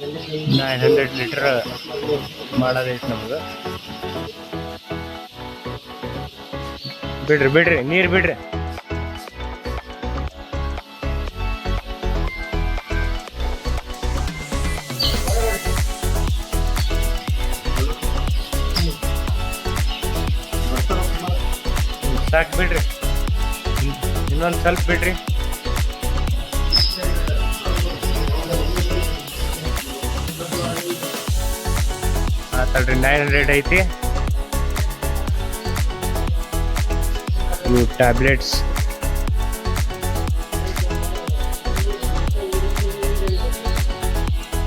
Nine hundred litre ಮಾಡೋದೈತೆ ನಮ್ಗೆ ಬಿಡ್ರಿ ಬಿಡ್ರಿ ನೀರು ಬಿಡ್ರಿ. ಸಾಕು ಬಿಡ್ರಿ. ಇನ್ನೊಂದು ಸ್ವಲ್ಪ ಬಿಡ್ರಿ. ತಡ್ರಿ ನೈನ್ ಹಂಡ್ರೆಡ್ ಐತಿ. ಇವು ಟ್ಯಾಬ್ಲೆಟ್ಸ್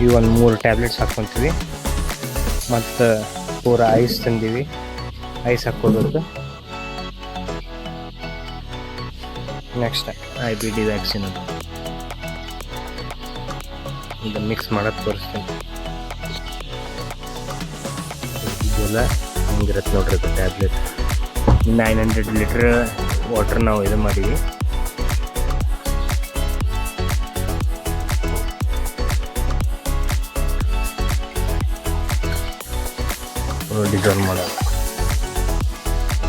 ಇವು ಒಂದು ಮೂರು ಟ್ಯಾಬ್ಲೆಟ್ಸ್ ಹಾಕ್ಕೊತೀವಿ ಮತ್ತು ಪೂರ ಐಸ್ ತಂದೀವಿ. Ice ಹಾಕ್ಕೊಬೇಕು. Next I B D vaccine ಅದು. ಮಿಕ್ಸ್ ಮಾಡೋದು ತೋರಿಸ್ತೀನಿ. ಇದೆಲ್ಲ ಹಿಂಗಿರತ್ತೆ ನೋಡ್ರಿ ಅದು tablet nine hundred litre water ನಾವು ಇದು ಮಾಡೀವಿ. ಡಿಸೈನ್ ಮಾಡೋದು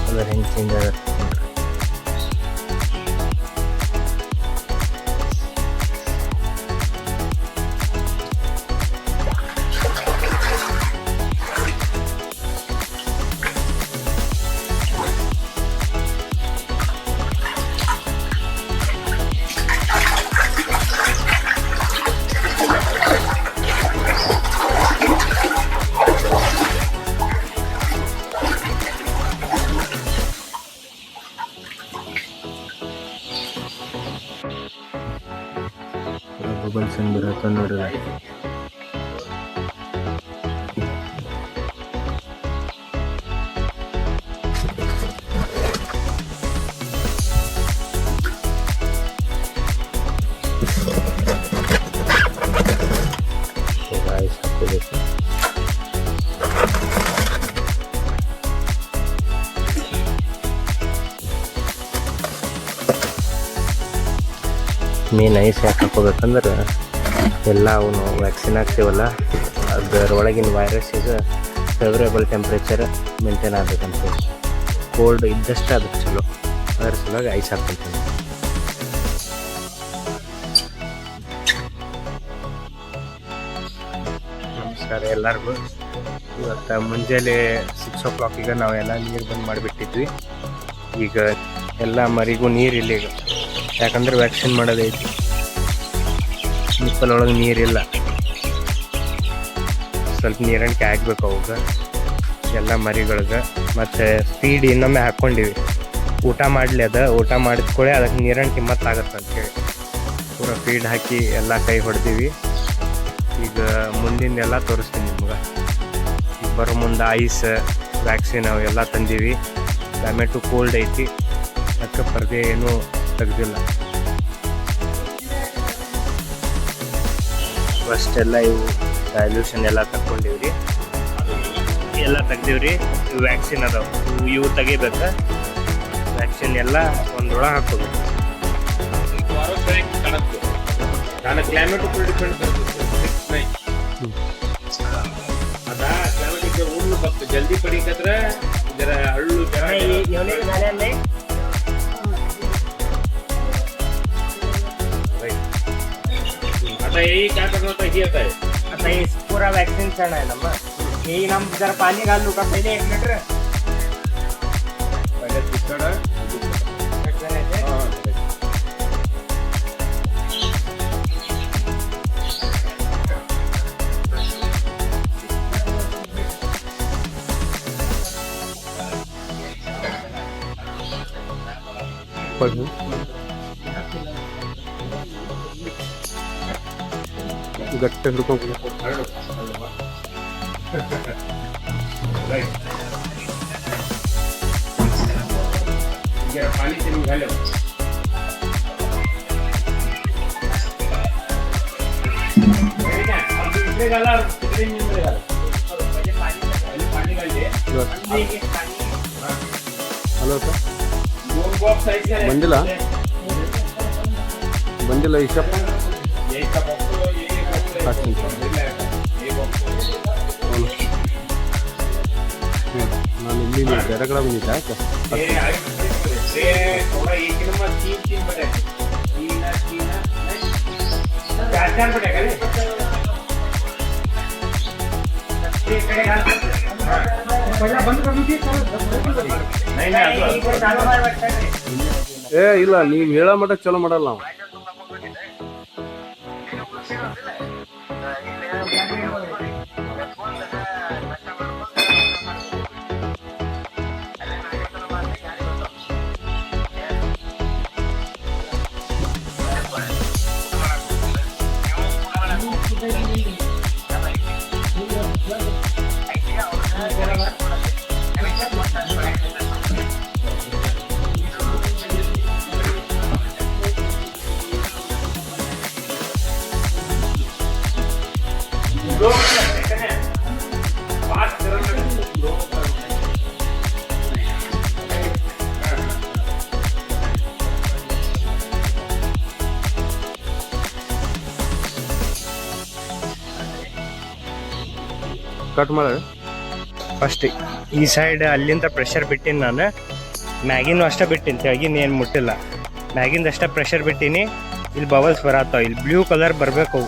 ಅದರ ಹೆಂಗೆ ಚೇಂಜ್ ಆಗತ್ತೆ ಮೇನ್ ಐಸ್ ಯಾಕೆ ಹಾಕೋಬೇಕಂದ್ರೆ ಎಲ್ಲ ಅವನು ವ್ಯಾಕ್ಸಿನ್ ಹಾಕ್ತೀವಲ್ಲ, ಅದರೊಳಗಿನ ವೈರಸ್ ಇದು ಫೇವ್ರೇಬಲ್ ಟೆಂಪ್ರೇಚರ್ ಮೇಂಟೈನ್ ಆಗ್ಬೇಕಂತ. ಕೋಲ್ಡ್ ಇದ್ದಷ್ಟು ಅದಕ್ಕೆ ಚಲೋ. ಅದ್ರ ಸಲುವಾಗಿ ಐಸ್ ಹಾಕ್ಕೊಂತೀನಿ. ನಮಸ್ಕಾರ ಎಲ್ಲರಿಗೂ. ಇವತ್ತು ಮುಂಜಾನೆ ಸಿಕ್ಸ್ ಓ ಕ್ಲಾಕಿಗೆ ನಾವೆಲ್ಲ ನೀರು ಬಂದ್ ಮಾಡಿಬಿಟ್ಟಿದ್ವಿ. ಈಗ ಎಲ್ಲ ಮರಿಗೂ ನೀರಿಲ್ಲ ಈಗ ಯಾಕಂದ್ರೆ ವ್ಯಾಕ್ಸಿನ್ ಮಾಡೋದೈತಿ ನಿಪ್ಪಲೊಳಗೆ ನೀರಿಲ್ಲ. ಸ್ವಲ್ಪ ನೀರಣಿಕೆ ಆಗ್ಬೇಕು ಅವಾಗ. ಎಲ್ಲ ಮರಿಗಳಿಗೆ. ಮತ್ತು ಫೀಡ್ ಇನ್ನೊಮ್ಮೆ ಹಾಕ್ಕೊಂಡಿವಿ. ಊಟ ಮಾಡಲಿ ಅದ, ಊಟ ಮಾಡಿದ ಅದಕ್ಕೆ ನೀರಿನ ಕಿಮ್ಮತ್ತು ಆಗತ್ತೆ ಅಂತೇಳಿ. ಪೂರ ಫೀಡ್ ಹಾಕಿ ಎಲ್ಲ ಕೈ ಹೊಡೆದೀವಿ. ಈಗ ಮುಂದಿಂದೆಲ್ಲ ತೋರಿಸ್ತೀನಿ ನಿಮ್ಗೆ. ಬರೋ ಮುಂದೆ ಐಸ್ ವ್ಯಾಕ್ಸಿನ್ ಅವೆಲ್ಲ ತಂದೀವಿ. ಟೊಮೆಟೊ ಕೋಲ್ಡ್ ಐತಿ. ಅದಕ್ಕೆ ಪರದೆ ಏನೂ ತೆಗ್ದಿಲ್ಲ ಫಸ್ಟ್ ಎಲ್ಲ ಇವು ಡೈಲ್ಯೂಷನ್ ಎಲ್ಲ ತಕ್ಕೊಂಡಿವ್ರಿ ಎಲ್ಲ ತೆಗ್ದಿವ್ರಿ ಇವು ವ್ಯಾಕ್ಸಿನ್ ಅದಾವ ಇವು ಇವು ತೆಗಿಬೇಕು ವ್ಯಾಕ್ಸಿನ್ ಎಲ್ಲ ಒಂದೊಳಗೆ ಹಾಕೋಬೇಕು ನಾನು ಕ್ಲೈಮೇಟ್ ಡಿಪೆಂಡ್ ಅದ ಜಲ್ದಿ ಪಡಿಕತ್ರ ಇದರ ಹಳ್ಳು ಜರ आता हे काय करणार आता हे आहे आता हे पुरा वॅक्सिन छान आहे ना मग. हे ना जरा पाणी घालू का पहिले एक लिटर पहिल्या गट्टे रुको हलो सर। निकाले गाला पाणी ನಾನು ಇಲ್ಲಿ ಬೆರಗಳ ಬಂದಿದ್ದೆ ಏ ಇಲ್ಲ ನೀವು ಹೇಳೋ ಮಟ್ಟ ಚಲೋ ಮಾಡಲ್ಲ ನಾವು. ಕಟ್ ಮಾಡ ಫಸ್ಟ್ ಈ ಸೈಡ್ ಅಲ್ಲಿಂದ ಪ್ರೆಷರ್ ಬಿಟ್ಟಿನಿ ನಾನು. ಮ್ಯಾಗಿನೂ ಅಷ್ಟೇ ಬಿಟ್ಟಿನಿ ತೆಗಿನ ಏನು ಮುಟ್ಟಿಲ್ಲ. ಮ್ಯಾಗಿಂದ ಅಷ್ಟೇ ಪ್ರೆಷರ್ ಬಿಟ್ಟಿನಿ. ಇಲ್ಲಿ ಬಬಲ್ಸ್ ಬರತ್ತಾವ, ಇಲ್ಲಿ ಬ್ಲೂ ಕಲರ್ ಬರಬೇಕು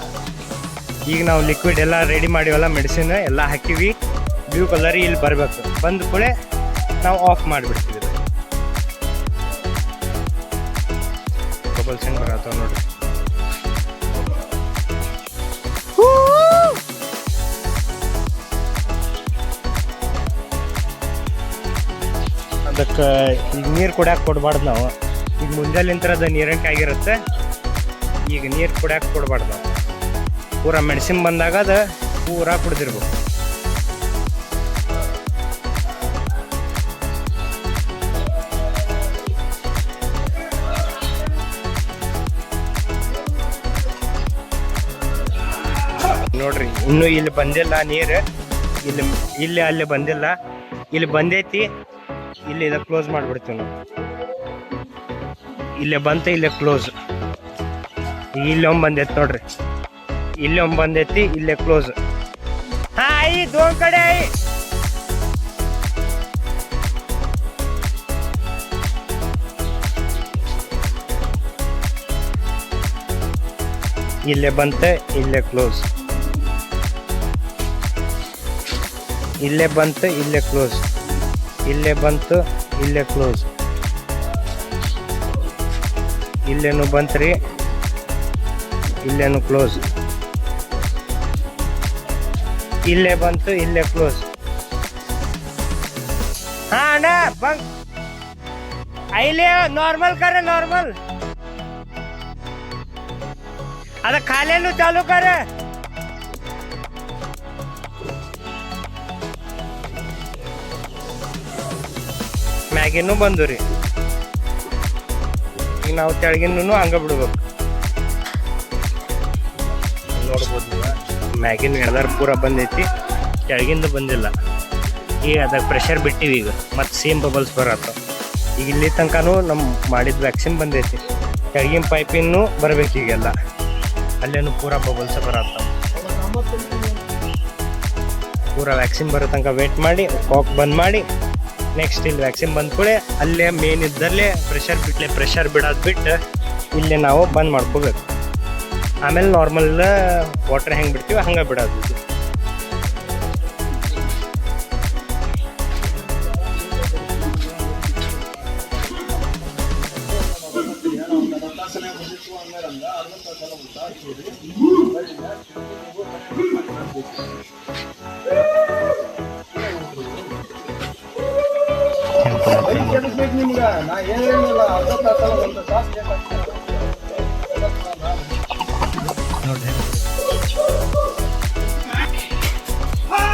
ಈಗ ನಾವು ಲಿಕ್ವಿಡ್ ಎಲ್ಲ ರೆಡಿ ಮಾಡಿವಲ್ಲ ಮೆಡಿಸಿನ್ ಎಲ್ಲ ಹಾಕಿವಿ. ಬ್ಲೂ ಕಲರ್ ಇಲ್ಲಿ ಬರಬೇಕು. ಬಂದ ಕೂಡಲೇ ನಾವು ಆಫ್ ಮಾಡಿಬಿಡ್ತೀವಿ. ಬಬಲ್ಸ್ ಹೆಂಗೆ ಬರತ್ತಾವ ನೋಡ್ರಿ. ಅದಕ್ಕೆ ಈಗ ನೀರು ಕುಡಿಯೋಕೆ ಕೊಡಬಾರ್ದು ನಾವು. ಈಗ ಮುಂಜಾಲಿಂತ್ರ ಅದು ನೀರಂಕೆ ಆಗಿರುತ್ತೆ. ಈಗ ನೀರು ಕುಡಿಯೋಕೆ ಕೊಡಬಾರ್ದು ನಾವು. ಪೂರ ಮೆಡಿಸಿನ್ ಬಂದಾಗ ಅದು ಪೂರ ಕುಡ್ದಿರ್ಬೇಕು. ನೋಡ್ರಿ, ಇನ್ನು ಇಲ್ಲಿ ಬಂದಿಲ್ಲ ನೀರು. ಇಲ್ಲಿ ಇಲ್ಲಿ ಅಲ್ಲಿ ಬಂದಿಲ್ಲ. ಇಲ್ಲಿ ಬಂದೈತಿ. ಇಲ್ಲಿ ಇದ ಕ್ಲೋಸ್ ಮಾಡ್ಬಿಡ್ತೀವಿ ನಾವು. ಇಲ್ಲೇ ಬಂತ, ಇಲ್ಲೇ ಕ್ಲೋಸ್ ಇಲ್ಲಿ ಒಮ್ಮೆ ಬಂದೈತಿ ನೋಡ್ರಿ. ಇಲ್ಲಿ ಒಮ್ಮೆ ಬಂದೈತಿ ಇಲ್ಲೇ ಕ್ಲೋಸ್ ದೋನ್ ಕಡೆ ಇಲ್ಲೇ ಬಂತೆ, ಇಲ್ಲೇ ಕ್ಲೋಸ್ ಇಲ್ಲೇ ಬಂತು, ಇಲ್ಲೇ ಕ್ಲೋಸ್ ಇಲ್ಲೇ ಬಂತು, ಇಲ್ಲೇ ಕ್ಲೋಸ್ ಇಲ್ಲೇನು ಬಂತ್ರಿ, ಇಲ್ಲೇನು ಕ್ಲೋಸ್ ಇಲ್ಲೇ ಬಂತು, ಇಲ್ಲೇ ಕ್ಲೋಸ್ ಹಾ ಅಣ್ಣ ಐಲೇ ನಾರ್ಮಲ್ ಕರೆ ನಾರ್ಮಲ್ ಅದ ಖಾಲಿಯಲ್ಲೂ ಚಾಲು ಕರೆ. ಮ್ಯಾಗಿನೂ ಬಂದು ರೀ. ಈಗ ನಾವು ತೆಳಗಿನೂ ಹಂಗ ಬಿಡ್ಬೇಕು. ನೋಡ್ಬೋದು ನೀವು. ಮ್ಯಾಗಿನ ಎಳ್ದಾರ ಪೂರ ಬಂದೈತಿ. ಕೆಳಗಿಂದ ಬಂದಿಲ್ಲ. ಈಗ ಅದಕ್ಕೆ ಪ್ರೆಷರ್ ಬಿಟ್ಟಿವಿ ಈಗ. ಮತ್ತು ಸೇಮ್ ಬಬಲ್ಸ್ ಬರತ್ತ. ಈಗ ಇಲ್ಲಿ ತನಕನೂ ನಮ್ಮ ಮಾಡಿದ ವ್ಯಾಕ್ಸಿನ್ ಬಂದೈತಿ. ಕೆಳಗಿನ ಪೈಪಿನ್ನು ಬರಬೇಕು ಈಗೆಲ್ಲ. ಅಲ್ಲೇನು ಪೂರ ಬಬಲ್ಸ್ ಬರತ್ತ. ಪೂರ ವ್ಯಾಕ್ಸಿನ್ ಬರೋ ತನಕ ವೇಟ್ ಮಾಡಿ ಕಾಕ್ ಬಂದ್ ಮಾಡಿ ನೆಕ್ಸ್ಟ್ ಇಲ್ಲಿ ವ್ಯಾಕ್ಸಿನ್ ಬಂದ ಅಲ್ಲೇ ಮೇನ್ ಇದ್ದಲ್ಲೇ ಪ್ರೆಷರ್ ಬಿಟ್ಲೆ ಪ್ರೆಷರ್ ಬಿಡೋದು ಬಿಟ್ಟು ಇಲ್ಲೇ ನಾವು ಬಂದ್ ಮಾಡ್ಕೋಬೇಕು. ಆಮೇಲೆ ನಾರ್ಮಲ್ ವಾಟರ್ ಹೆಂಗೆ ಬಿಡ್ತೀವಿ ಹಂಗೆ ಬಿಡೋದು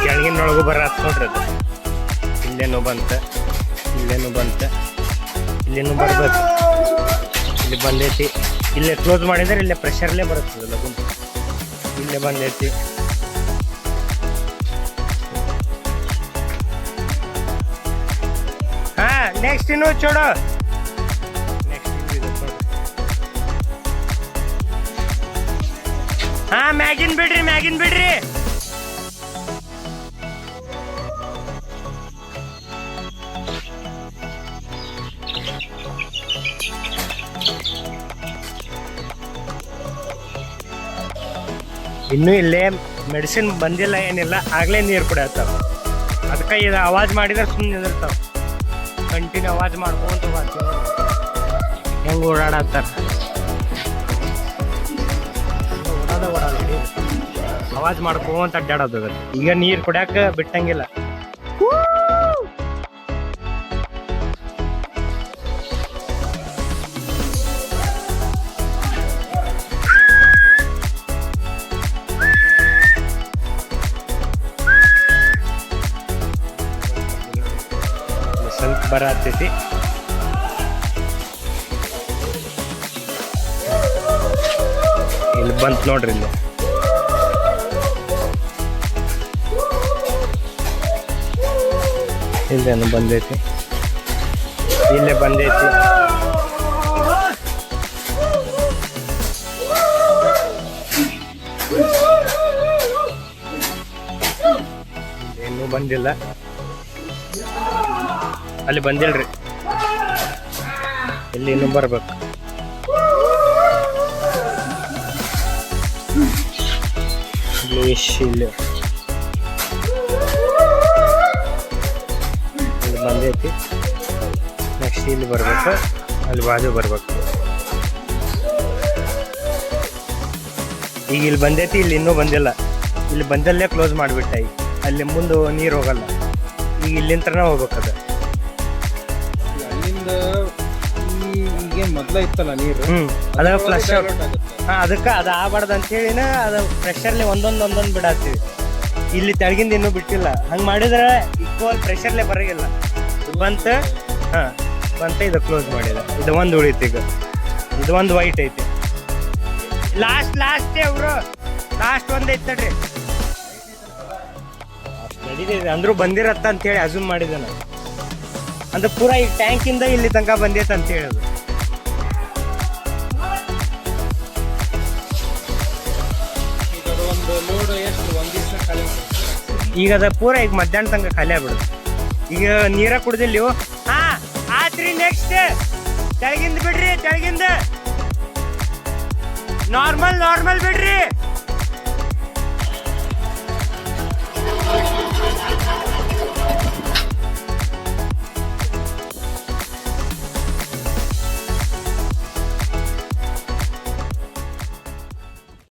ಕೆಳಗಿನೊಳಗೂ ಬರತ್ ನೋಡ್ರಿ ಅದು. ಇಲ್ಲೇನು ಬಂತ ಇಲ್ಲೇನು ಬಂತ, ಇಲ್ಲೇನು ಬರ್ಬೇಕು. ಇಲ್ಲಿ ಬಂದೈತಿ. ಇಲ್ಲೇ ಕ್ಲೋಸ್ ಮಾಡಿದ್ರೆ ಇಲ್ಲೇ ಪ್ರೆಷರ್ಲೇ ಬರುತ್ತೆ ಇಲ್ಲೇ ಬಂದೈತಿ. ನೆಕ್ಸ್ಟ್ ಇನ್ನು ಚೋಡ. ಹಾ, ಮ್ಯಾಗಿನ್ ಬಿಡ್ರಿ ಮ್ಯಾಗಿನ್ ಬಿಡ್ರಿ. ಇನ್ನೂ ಇಲ್ಲೇ ಮೆಡಿಸಿನ್ ಬಂದಿಲ್ಲ ಏನಿಲ್ಲ, ಆಗ್ಲೇ ನೀರು ಕುಡಿಯತ್ತ ಅದಕ್ಕೆ ಇದು ಆವಾಜ್ ಮಾಡಿದ್ರೆ ಸುಮ್ಮನೆ ನಿಂದಿರ್ತಾವ. ಕಂಟಿನ್ಯೂ ಆವಾಜ್ ಮಾಡ್ಕೊಂತ ಬರ್ತೀವಿ ಹೆಂಗೆ ಓಡಾಡತ್ತಾರ ಓಡಾದ ಓಡಾದ. ಆವಾಜ್ ಮಾಡ್ಕೊಂತ ಅಡ್ಡಾಡೋದು. ಈಗ ನೀರು ಕುಡಿಯಾಕ ಬಿಟ್ಟಂಗಿಲ್ಲ ಬರತ್ತೈತಿ ಇಲ್ಲಿ ಬಂತು ನೋಡ್ರಿ ಇಲ್ಲಿ. ಇಲ್ಲೇನು ಬಂದೈತಿ. ಇಲ್ಲೇ ಬಂದೈತಿ. ಇನ್ನೂ ಬಂದಿಲ್ಲ. ಅಲ್ಲಿ ಬಂದಿಲ್ರಿ. ಇಲ್ಲಿ ಇನ್ನೂ ಬರ್ಬೇಕು. ಇಲ್ಲಿ. ಬಂದೈತಿ. ನೆಕ್ಸ್ಟ್ ಇಲ್ಲಿ ಬರ್ಬೇಕು. ಅಲ್ಲಿ ಬಾಜು ಬರ್ಬೇಕು. ಈಗ ಇಲ್ಲಿ ಬಂದೈತಿ, ಇಲ್ಲಿ ಇನ್ನೂ ಬಂದಿಲ್ಲ. ಇಲ್ಲಿ ಬಂದಲ್ಲೇ ಕ್ಲೋಸ್ ಮಾಡಿಬಿಟ್ಟ ಅಲ್ಲಿ ಮುಂದೆ ನೀರು ಹೋಗಲ್ಲ. ಈಗ ಇಲ್ಲಿಂತ್ರನೇ ಹೋಗ್ಬೇಕದ. ಅಲ್ಲಿಂದ ಈ ಮೊದಲ ಇತ್ತಲ್ಲ ನೀರು? ಹ್ಮ್. ಅದ ಫ್ಲಶ್ divert ಆಗುತ್ತೆ. ಹಾ ಅದಕ್ಕೆ ಅದು ಆಗಬಾರ್ದು ಅಂತೇಳಿನ ಅದು ಪ್ರೆಷರ್ಲಿ ಒಂದೊಂದು ಒಂದೊಂದು ಬಿಡಾತ್ತೀವಿ. ಇಲ್ಲಿ ತೆಳಗಿಂದ ಇನ್ನೂ ಬಿಟ್ಟಿಲ್ಲ. ಹಂಗೆ ಮಾಡಿದ್ರೆ ಈಕ್ವಲ್ ಪ್ರೆಷರ್ಲೆ ಬರಂಗಿಲ್ಲ. ಬಂತ ಹ ಬಂತ ಇದು ಕ್ಲೋಸ್ ಮಾಡಿದ. ಇದು ಒಂದು ಉಳಿತು ಈಗ. ಇದು ಒಂದು ವೈಟ್ ಐತಿ. ಲಾಸ್ಟ್ ಲಾಸ್ಟ್ ಅವರು. ಲಾಸ್ಟ್ ಒಂದು ಐತಿ ತಡ್ರಿ. ನಡೀತಿದೆ ಅಂದ್ರೂ ಬಂದಿರತ್ತ ಅಂತೇಳಿ ಹೇಳಿ ಮಾಡಿದೆ ನಾನು. ಅಂದ್ರೆ ಪೂರ ಈ ಟ್ಯಾಂಕ್ ಇಂದ ಇಲ್ಲಿ ತನಕ ಬಂದೈತೆ ಅಂತ ಹೇಳೋದು ಈಗ ಅದು ಪೂರ ಈಗ ಮಧ್ಯಾಹ್ನ ತನಕ ಖಾಲಿ ಆಗ್ಬಿಡುದು ಈಗ ನೀರ ಕುಡ್ದಿಲ್ಲ ಹಾ, ಆತ್ರಿ ನೆಕ್ಸ್ಟ್ ತೆಳಗಿಂದ ಬಿಡ್ರಿ ಕೆಳಗಿಂದ ನಾರ್ಮಲ್ ನಾರ್ಮಲ್ ಬಿಡ್ರಿ.